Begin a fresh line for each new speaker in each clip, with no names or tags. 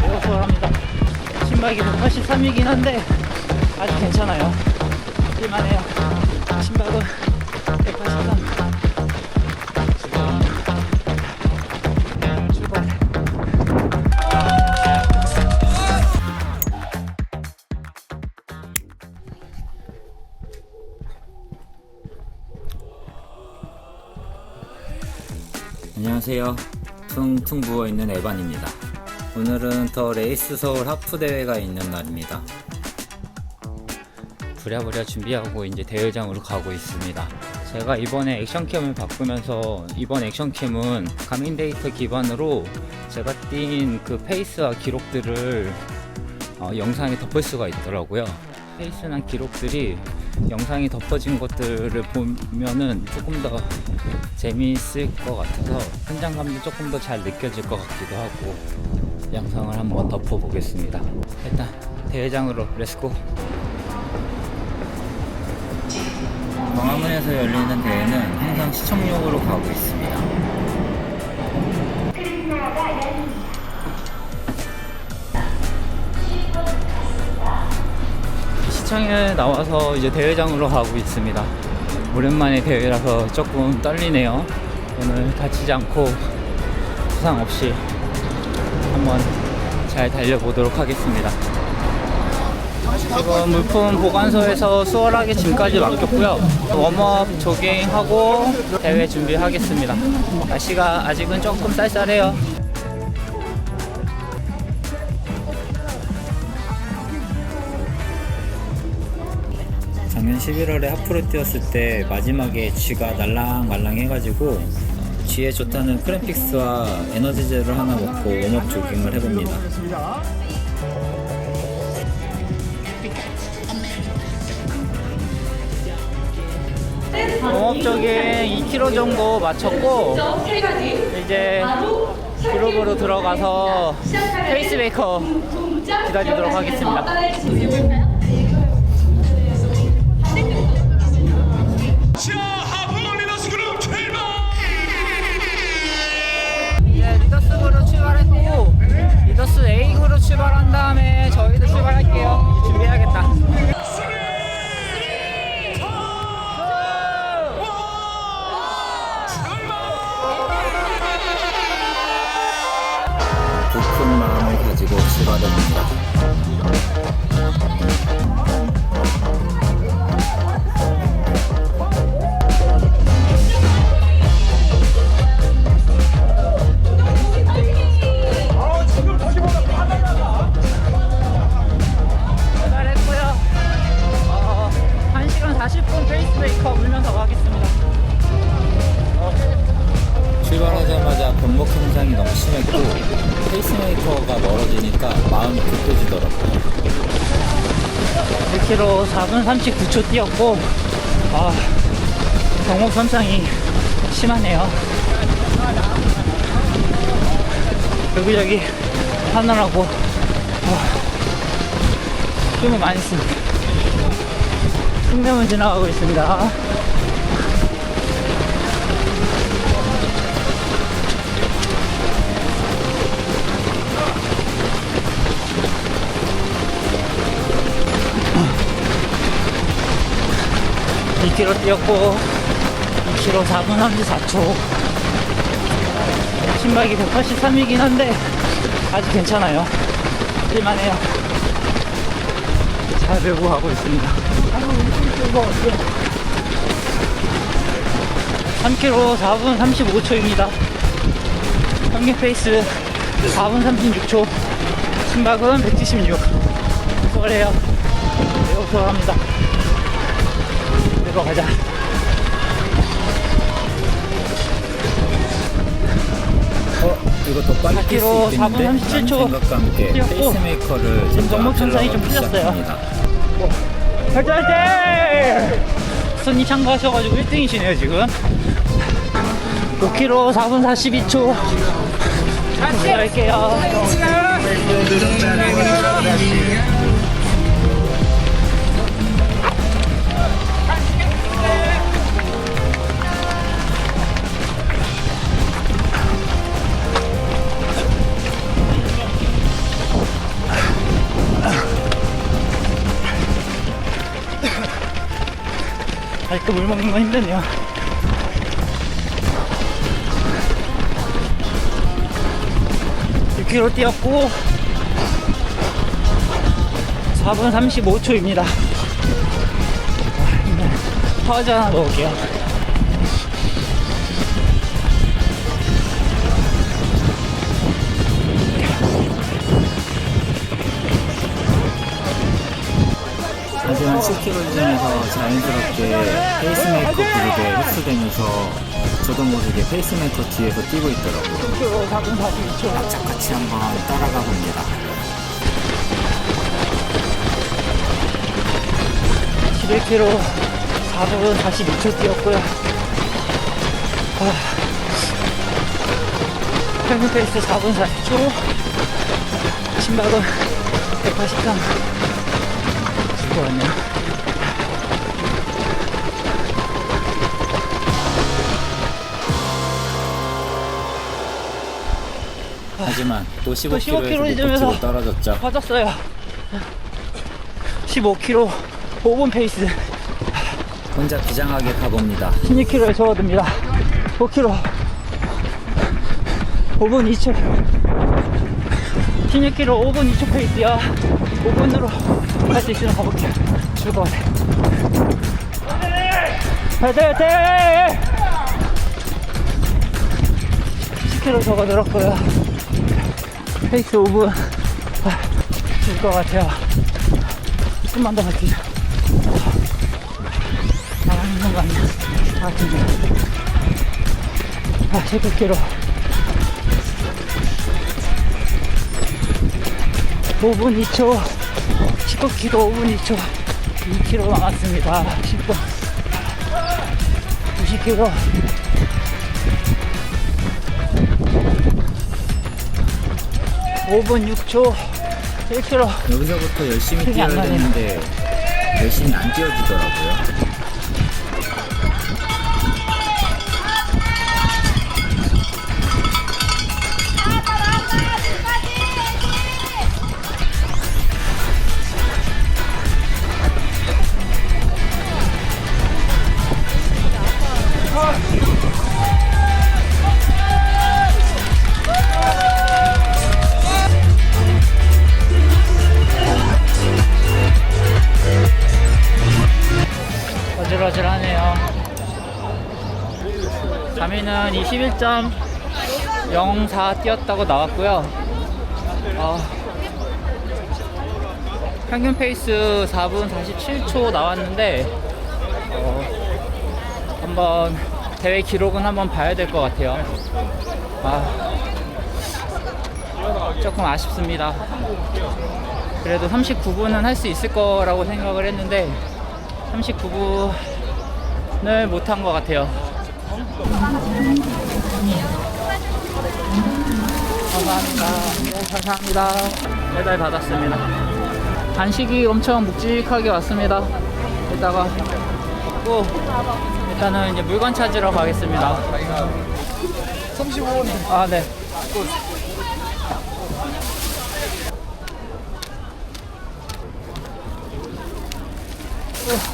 고소합니다. 신발이 183이긴 한데 아주 괜찮아요. 할만해요. 신발은
안녕하세요. 퉁퉁 부어있는 에반입니다. 오늘은 더 레이스 서울 하프 대회가 있는 날입니다. 부랴부랴 준비하고 이제 대회장으로 가고 있습니다. 제가 이번에 액션캠을 바꾸면서 이번 액션캠은 가민 데이터 기반으로 제가 뛴그 페이스와 기록들을 어, 영상에 덮을 수가 있더라고요. 페이스나 기록들이 영상이 덮어진 것들을 보면은 조금 더 재미있을 것 같아서 현장감도 조금 더 잘 느껴질 것 같기도 하고 영상을 한번 덮어보겠습니다. 일단 대회장으로 렛츠고! 광화문에서 열리는 대회는 항상 시청용으로 가고 있습니다. 시청에 나와서 이제 대회장으로 가고 있습니다. 오랜만에 대회라서 조금 떨리네요. 오늘 다치지 않고 부상 없이 한번 잘 달려보도록 하겠습니다. 지금 물품 보관소에서 수월하게 짐까지 맡겼고요. 웜업 조깅하고 대회 준비하겠습니다. 날씨가 아직은 조금 쌀쌀해요. 작년 11월에 하프로 뛰었을 때 마지막에 쥐가 날랑말랑 해가지고 쥐에 좋다는 크램픽스와 에너지젤을 하나 먹고 웜업 조깅을 해봅니다. 웜업 조깅 2km 정도 마쳤고 이제 그룹으로 들어가서 페이스메이커 기다리도록 하겠습니다. 번복 현상이 너무 심했고 페이스메이커가 멀어지니까 마음이 급해지더라고요.
1km 4분 39초 뛰었고 아, 경목 손상이 심하네요. 여기저기 하느라고 아, 숨을 많이 씁니다. 승명을 지나가고 있습니다. 이 k m 뛰었고 2km 4분 34초. 신발이 183이긴 한데 아직 괜찮아요. 할만해요. 잘 메고 가고 있습니다. 3km 4분 35초입니다. 평균 페이스 4분 36초. 신박은 176 수월해요. 매우 수월합니다 내려가자
어? 이거 더 빨리 뛸수
4km
있겠는데?
4분 37초
라는 생각과 함께
뛰었고
페이스메이커를
지금
제가
정목 현상이 좀 풀렸어요.
시작합니다.
화이팅 화이팅! 손이 참가하셔가지고 1등이시네요 지금 5km 4분 42초 갈게요
물 먹는 건 힘드네요. 육 k 로 뛰었고 4분 35초입니다. 파우즈 하나 넣을게요.
하지만 10km 중에서 자연스럽게 페이스메이커 그룹에 흡수되면서 저도 모르게 페이스메이커 뒤에서 뛰고 있더라고요.
6km 4분 42초.
같이 한번 따라가 봅니다.
11km 4분 42초 뛰었고요. 아, 평균 페이스 4분 40초. 심박은 183. 죽어왔네요.
하지만 또 15km에서
15km
못
이점에서
버티고 떨어졌죠.
빠졌어요. 15km 5분 페이스.
혼자 비장하게 가봅니다.
16km에 접어듭니다. 5km 5분 2초 16km 5분 2초 페이스야 5분으로 갈수 있으면 가볼게요. 죽을 것 같아 화이팅 화이팅! 10km 저가 늘었고요. 페이스 5분 아, 죽을 것 같아요. 조금만 더 갈게요 아 힘든 거 아니야. 아 힘들어 아 19km 5분 2초 19km 5분 2초 2km 남았습니다 10분 90km 오분 6초 1km
여기서부터 열심히 뛰어야. 되는데 열심히 안 뛰어지더라고요.
3위는 21.04 뛰었다고 나왔고요. 어, 평균 페이스 4분 47초 나왔는데 어, 한번 대회 기록은 한번 봐야 될 것 같아요. 아, 조금 아쉽습니다. 그래도 39분은 할 수 있을 거라고 생각을 했는데 39분을 못한 것 같아요. 감사합니다. 네, 감사합니다. 배달 받았습니다. 간식이 엄청 묵직하게 왔습니다. 이따가 먹고 일단은 이제 물건 찾으러 가겠습니다. 35원. 아, 네. 기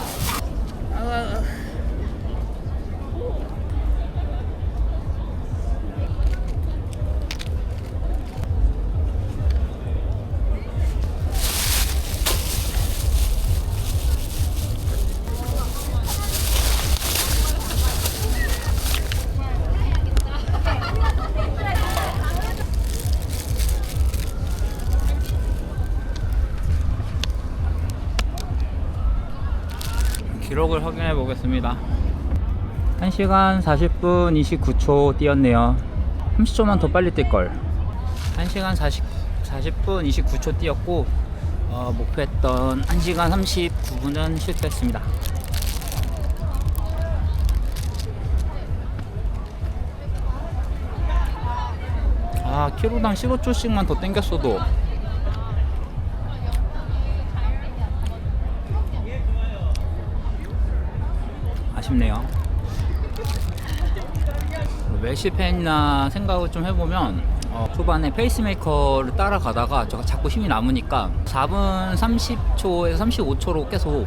보겠습니다. 1시간 40분 29초 뛰었네요. 30초만 더 빨리 뛸걸. 1시간 40, 40분 29초 뛰었고, 어, 목표했던 1시간 39분은 실패했습니다. 아, 키로당 15초씩만 더 땡겼어도 아쉽네요. 왜 실패했나 생각을 좀 해보면 어, 초반에 페이스메이커를 따라가다가 제가 자꾸 힘이 남으니까 4분 30초에서 35초로 계속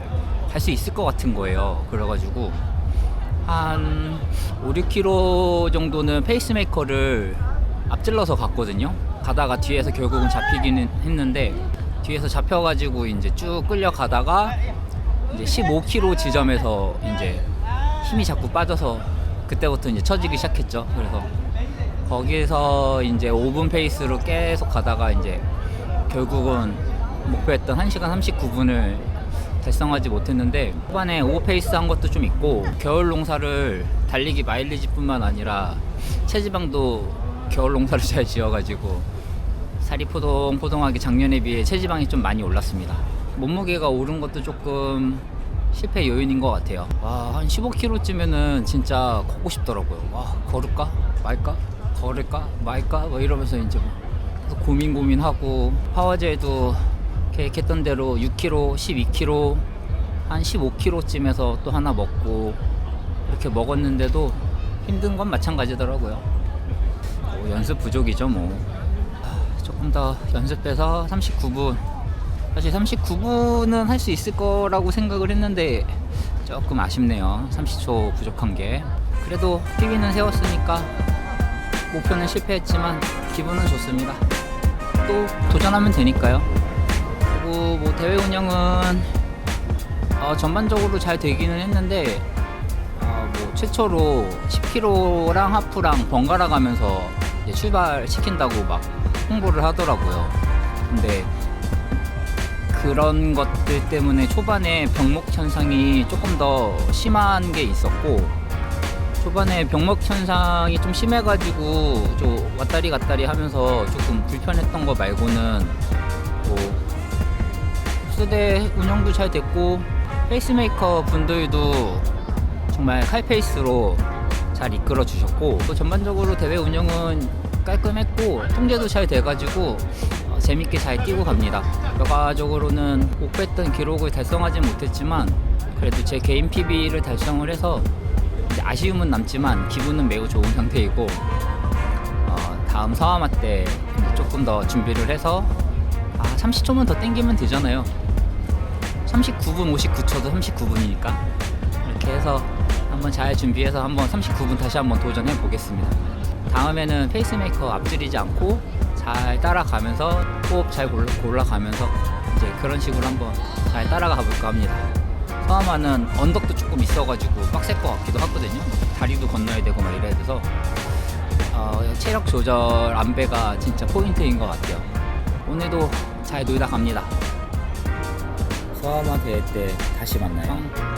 할수 있을 것 같은 거예요. 그래가지고 한 5, 6km 정도는 페이스메이커를 앞질러서 갔거든요. 가다가 뒤에서 결국은 잡히기는 했는데 뒤에서 잡혀가지고 이제 쭉 끌려가다가 이제 15km 지점에서 이제 힘이 자꾸 빠져서 그때부터 이제 처지기 시작했죠. 그래서 거기에서 이제 5분 페이스로 계속 가다가 이제 결국은 목표했던 1시간 39분을 달성하지 못했는데 후반에 오버페이스 한 것도 좀 있고 겨울 농사를 달리기 마일리지뿐만 아니라 체지방도 겨울 농사를 잘 지어가지고 살이 포동포동하게 작년에 비해 체지방이 좀 많이 올랐습니다. 몸무게가 오른 것도 조금 실패 요인인 것 같아요. 와, 한 15kg쯤에는 진짜 걷고 싶더라고요. 와, 걸을까? 말까? 걸을까? 말까? 뭐 이러면서 이제 막 계속 고민 고민하고 파워제도 계획했던 대로 6kg, 12kg, 한 15kg쯤에서 또 하나 먹고 이렇게 먹었는데도 힘든 건 마찬가지더라고요. 뭐 연습 부족이죠, 뭐. 아, 조금 더 연습해서 39분. 사실 39분은 할 수 있을 거라고 생각을 했는데 조금 아쉽네요. 30초 부족한 게. 그래도 PB는 세웠으니까 목표는 실패했지만 기분은 좋습니다. 또 도전하면 되니까요. 그리고 뭐 대회 운영은 어, 전반적으로 잘 되기는 했는데 어, 뭐 최초로 10km랑 하프랑 번갈아 가면서 출발시킨다고 막 홍보를 하더라고요. 근데 그런 것들 때문에 초반에 병목 현상이 조금 더 심한 게 있었고 초반에 병목 현상이 좀 심해가지고 좀 왔다리 갔다리 하면서 조금 불편했던 거 말고는 뭐 수대 운영도 잘 됐고 페이스메이커 분들도 정말 칼페이스로 잘 이끌어 주셨고 또 전반적으로 대회 운영은 깔끔했고 통제도 잘 돼가지고 어, 재밌게 잘 뛰고 갑니다. 결과적으로는 목표했던 기록을 달성하진 못했지만 그래도 제 개인 PB를 달성을 해서 아쉬움은 남지만 기분은 매우 좋은 상태이고 어, 다음 서아마 때 조금 더 준비를 해서 아 30초만 더 땡기면 되잖아요. 39분 59초도 39분이니까 이렇게 해서 한번 잘 준비해서 한번 39분 다시 한번 도전해 보겠습니다. 다음에는 페이스메이커 앞지르지 않고 잘 따라가면서 호흡 잘 골라, 골라 가면서 이제 그런 식으로 한번 잘 따라가 볼까 합니다. 서아마는 언덕도 조금 있어가지고 빡셀 것 같기도 하거든요. 다리도 건너야 되고 막 이래야 돼서 어, 체력 조절 안배가 진짜 포인트인 것 같아요. 오늘도 잘 놀다 갑니다. 서아마 대회 때 다시 만나요.